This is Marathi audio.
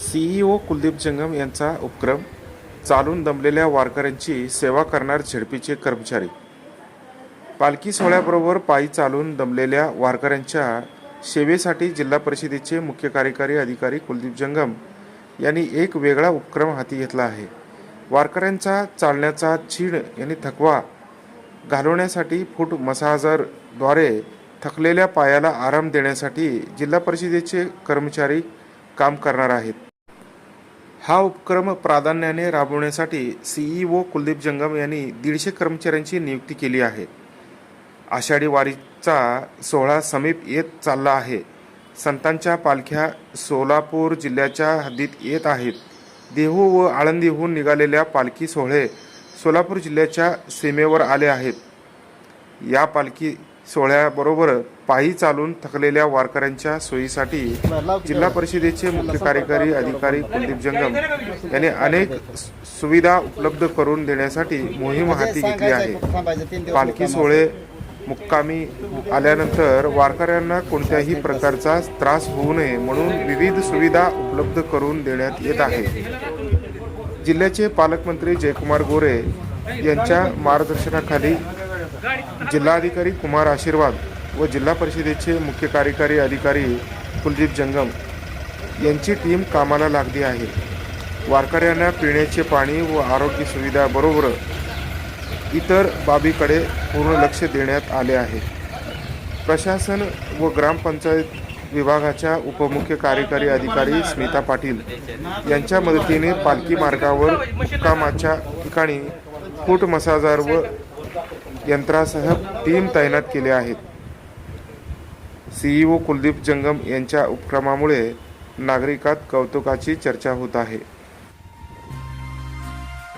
सीईओ कुलदीप जंगम यांचा उपक्रम चालून दमलेल्या वारकऱ्यांची सेवा करणार झेडपीचे कर्मचारी. पालखी सोहळ्याबरोबर पायी चालून दमलेल्या वारकऱ्यांच्या सेवेसाठी जिल्हा परिषदेचे मुख्य कार्यकारी अधिकारी कुलदीप जंगम यांनी एक वेगळा उपक्रम हाती घेतला आहे. वारकऱ्यांचा चालण्याचा चीड यांनी थकवा घालवण्यासाठी फूट मसाजरद्वारे थकलेल्या पायाला आराम देण्यासाठी जिल्हा परिषदेचे कर्मचारी काम करणार आहेत. हा उपक्रम प्राधान्याने राबवण्यासाठी सीईओ कुलदीप जंगम यांनी दीडशे कर्मचाऱ्यांची नियुक्ती केली आहे. आषाढी वारीचा सोहळा समीप येत चालला आहे. संतांच्या पालख्या सोलापूर जिल्ह्याच्या हद्दीत येत आहेत. देहू व आळंदीहून निघालेल्या पालखी सोहळे सोलापूर जिल्ह्याच्या सीमेवर आले आहेत. या पालखी सोहळ्याबरोबर पायी चालून थकलेल्या वारकऱ्यांच्या सोयीसाठी जिल्हा परिषदेचे मुख्य कार्यकारी अधिकारी कुलदीप जंगम यांनी अनेक सुविधा उपलब्ध करून देण्यासाठी मोहीम हाती घेतली आहे. पालखी सोहळे मुक्कामी आल्यानंतर वारकऱ्यांना कोणत्याही प्रकारचा त्रास होऊ नये म्हणून विविध सुविधा उपलब्ध करून देण्यात येत आहे. जिल्ह्याचे पालकमंत्री जयकुमार गोरे यांच्या मार्गदर्शनाखाली जिल्हाधिकारी कुमार आशीर्वाद व जिल्हा परिषदेचे मुख्य कार्यकारी अधिकारी कुलदीप जंगम यांची टीम कामाला लागली आहे. वारकऱ्यांना पिण्याचे पाणी व आरोग्य सुविधाबरोबर इतर बाबीकडे पूर्ण लक्ष देण्यात आले आहे. प्रशासन व ग्रामपंचायत विभागाच्या उपमुख्य कार्यकारी अधिकारी स्मिता पाटील यांच्या मदतीने पालखी मार्गावर मुक्कामाच्या ठिकाणी फूट मसाजार व यंत्रासह टीम तैनात केले आहेत. सीईओ कुलदीप जंगम यांच्या उपक्रमामुळे नागरिकात कौतुकाची चर्चा होत आहे.